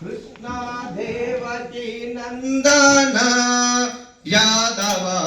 Krishna Devaki Nandana యాదవా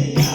Yeah.